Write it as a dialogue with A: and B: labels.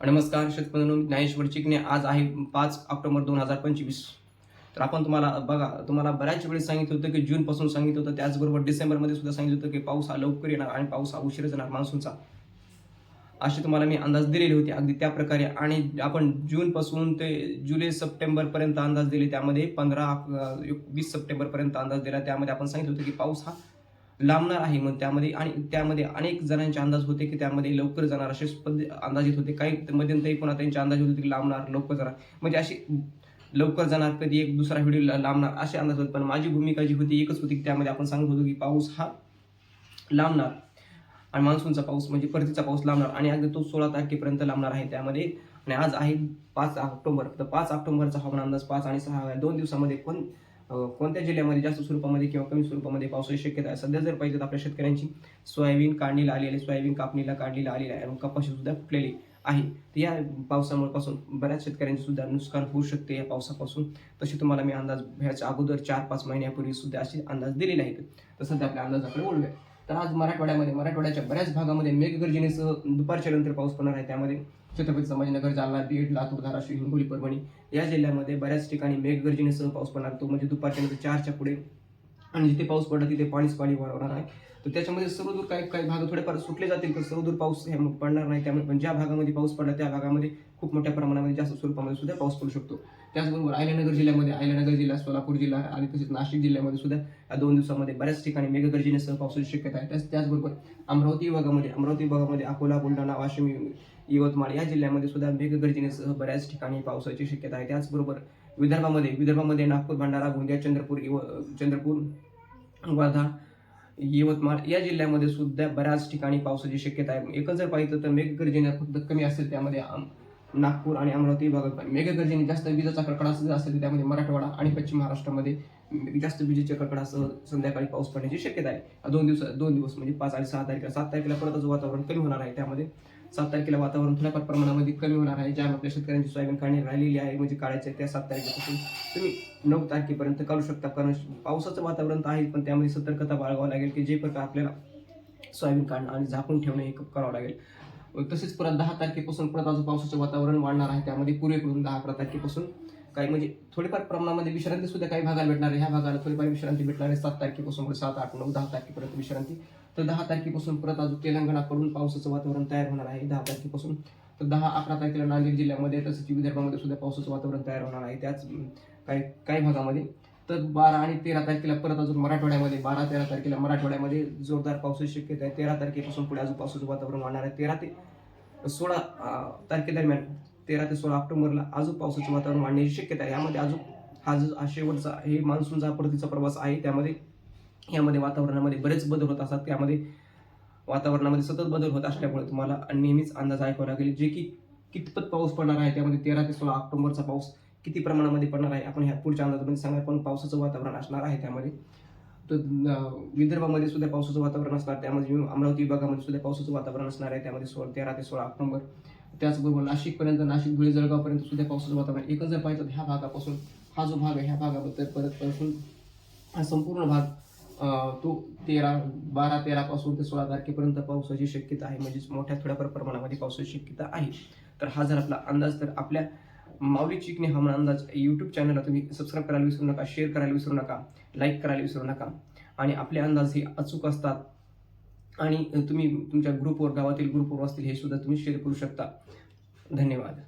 A: नमस्कार शेतकऱ्यांनो मी ज्ञानेश्वर चिकणे आज आहे पाच ऑक्टोबर दोन हजार पंचवीस. तर आपण तुम्हाला बघा तुम्हाला बऱ्याच वेळेस सांगितलं होतं की जूनपासून सांगितलं होतं त्याचबरोबर डिसेंबरमध्ये सुद्धा सांगितलं होतं की पाऊस हा लवकर येणार आणि पाऊस हा उशीर येणार मान्सूनचा. असे तुम्हाला मी अंदाज दिलेले होते अगदी त्या प्रकारे. आणि आपण जूनपासून ते जुलै सप्टेंबरपर्यंत अंदाज दिले. त्यामध्ये पंधरा वीस सप्टेंबरपर्यंत अंदाज दिला. त्यामध्ये आपण सांगितलं होतं की पाऊस हा लांबणार आहे मग त्यामध्ये आणि त्यामध्ये अनेक जणांचे अंदाज होते की त्यामध्ये लवकर जाणार असे स्पर्धे अंदाज होते. काही मध्यंतरी पुन्हा त्यांचे अंदाज होते की लांबणार लवकर जाणार. म्हणजे अशी लवकर जाणार कधी एक दुसरा व्हिडिओ लांबणार असे अंदाज होते. पण माझी भूमिका जी होती एकच होती की त्यामध्ये आपण सांगत होतो की पाऊस हा लांबणार आणि मान्सूनचा पाऊस म्हणजे परतीचा पाऊस लांबणार आणि अगदी तो सोळा तारखेपर्यंत लांबणार आहे त्यामध्ये. आणि आज आहे पाच ऑक्टोबर. तर पाच ऑक्टोबरचा हवामान अंदाज पाच आणि सहा दोन दिवसामध्ये. कोण कोणत्या जिल्ह्यामध्ये जास्त स्वरूपामध्ये किंवा कमी स्वरूपामध्ये पावसाची शक्यता आहे? सध्या जर पाहिजे तर आपल्या शेतकऱ्यांची सोयाबीन काढणीला आलेली आहे. सोयाबीन कापणीला काढणीला आलेली आहे. आणि कपाशी सुद्धा फुटलेली आहे. तर या पावसामुळे पासून बऱ्याच शेतकऱ्यांचे सुद्धा नुकसान होऊ शकते या पावसापासून. तसे तुम्हाला मी अंदाज ह्याच्या अगोदर चार पाच महिन्यापूर्वी सुद्धा असे अंदाज दिलेले आहेत. तर सध्या आपल्या अंदाजाकडे बोलूया तर आज मराठवाड्यामध्ये मराठवाड्याच्या बऱ्याच भागामध्ये मेघगर्जनेसह दुपारच्या नंतर पाऊस पडणार आहे. त्यामध्ये छत्रपती संभाजीनगर जालना बीड लातूर धाराशिव हिंगोली परभणी या जिल्ह्यामध्ये बऱ्याच ठिकाणी मेघगर्जनेसह पाऊस पडणार तो म्हणजे दुपारच्या नंतर चारच्या पुढे. आणि जिथे पाऊस पडला तिथे पाणीच पाणी वाढवणार आहे. तर त्याच्यामध्ये सर्वदूर काही काही भाग थोडेफार सुटले जातील तर सर्वदूर पाऊस हे पडणार नाही. त्यामुळे पण ज्या भागामध्ये पाऊस पडला त्या भागामध्ये खूप मोठ्या प्रमाणामध्ये जास्त स्वरूपामध्ये सुद्धा पाऊस पडू शकतो. त्याचबरोबर अहिल्यानगर जिल्ह्यामध्ये अहिल्यानगर जिल्हा सोलापूर जिल्हा आणि तसेच नाशिक जिल्ह्यामध्ये सुद्धा या दोन दिवसामध्ये बऱ्याच ठिकाणी मेघगर्जनेसह पावसाची शक्यता आहे. त्याच त्याचबरोबर अमरावती विभागामध्ये अमरावती विभागामध्ये अकोला बुलढाणा वाशिम यवतमाळ या जिल्ह्यामध्ये सुद्धा मेघगर्जनेसह बऱ्याच ठिकाणी पावसाची शक्यता आहे. त्याचबरोबर विदर्भामध्ये विदर्भामध्ये नागपूर भंडारा गोंदिया चंद्रपूर यव चंद्रपूर वर्धा यवतमाळ या जिल्ह्यामध्ये सुद्धा बऱ्याच ठिकाणी पावसाची शक्यता आहे. एकच जर पाहिलं तर मेघगर्जने फक्त कमी असेल त्यामध्ये आम- नागपूर आणि अमरावती भागात मेघगर्जने जास्त विजेचा कडकडासह जर असेल त्यामध्ये मराठवाडा आणि पश्चिम महाराष्ट्रामध्ये जास्त विजेच्या कडकडासह संध्याकाळी पाऊस पडण्याची शक्यता आहे. दोन दिवस दोन दिवस म्हणजे पाच आणि सहा तारखेला सात तारखेला परत वातावरण कमी होणार आहे त्यामध्ये. सात तारखेला वातावरण थोड्याफार प्रमाणामध्ये कमी होणार आहे ज्या आपल्या शेतकऱ्यांची सोयाबीन काढणी राहिलेली आहे. म्हणजे काढायचे त्या सात तारखेपासून तुम्ही नऊ तारखेपर्यंत काढू शकता. कारण पावसाचं वातावरण तर आहे पण त्यामध्ये सतर्कता बाळगावं लागेल की जे प्रकार आपल्याला सोयाबीन काढणं आणि झाकून ठेवणं हे करावं लागेल. तसेच परत दहा तारखेपासून परत अजून पावसाचं वातावरण वाढणार आहे त्यामध्ये पूर्वेकडून दहा अकरा तारखेपासून काही म्हणजे थोडीफार प्रमाणामध्ये विश्रांती सुद्धा काही भागाला भेटणार आहे. ह्या भागाला थोडीफार विश्रांती भेटणार आहे. सात तारखेपासून सात आठ नऊ दहा तारखेपर्यंत विश्रांती तर दहा तारखेपासून परत अजून तेलंगणाकडून पावसाचं वातावरण तयार होणार आहे. दहा तारखेपासून तर दहा अकरा तारखेला नांदेड जिल्ह्यामध्ये तसंच विदर्भामध्ये सुद्धा पावसाचं वातावरण तयार होणार आहे. त्याच काही काही भागामध्ये. तर बारा आणि तेरा तारखेला परत अजून मराठवाड्यामध्ये बारा तेरा तारखेला मराठवाड्यामध्ये जोरदार पावसाची शक्यता आहे. तेरा तारखेपासून पुढे अजून पावसाचं वातावरण वाढणार आहे. तेरा ते सोळा तारखेदरम्यान तेरा ते सोळा ऑक्टोबरला अजून पावसाचं वातावरण वाढण्याची शक्यता आहे. यामध्ये अजून हा जो हा शेवटचा हे मान्सूनचा परतीचा प्रवास आहे. त्यामध्ये यामध्ये वातावरणामध्ये बरेच बदल होत असतात. त्यामध्ये वातावरणामध्ये सतत बदल होत असल्यामुळे तुम्हाला नेहमीच अंदाज ऐकावा लागेल. जे की कितपत पाऊस पडणार आहे त्यामध्ये तेरा ते सोळा ऑक्टोबरचा पाऊस किती प्रमाणामध्ये पडणार आहे आपण ह्या पुढच्या अंदाजामध्ये सांगा पण पावसाचं वातावरण असणार आहे त्यामध्ये. तर विदर्भामध्ये सुद्धा पावसाचं वातावरण असणार. त्यामध्ये अमरावती विभागामध्ये सुद्धा पावसाचं वातावरण असणार आहे. त्यामध्ये सोळा तेरा ते सोळा ऑक्टोबर. त्याचबरोबर नाशिकपर्यंत नाशिक धुळे जळगावपर्यंत सुद्धा पावसाचं वातावरण एकच जर पाहिजे तर ह्या भागापासून हा जो भाग आहे ह्या भागाबद्दल परत पासून हा संपूर्ण भाग तो तेरा बारा तेरा पासून ते सोळा तारखेपर्यंत पावसाची शक्यता आहे. म्हणजेच मोठ्या थोड्याफार प्रमाणामध्ये पावसाची शक्यता आहे. तर हा जर आपला अंदाज तर आपल्या माऊली चिकणे हवामान अंदाज यूट्यूब चॅनलला तुम्ही सबस्क्राईब करायला विसरू नका शेअर करायला विसरू नका लाईक करायला विसरू नका. आणि आपले अंदाज हे अचूक असतात. आणि तुम्ही तुमच्या ग्रुपवर गावातील ग्रुपवर असतील हे सुद्धा तुम्ही शेअर करू शकता. धन्यवाद.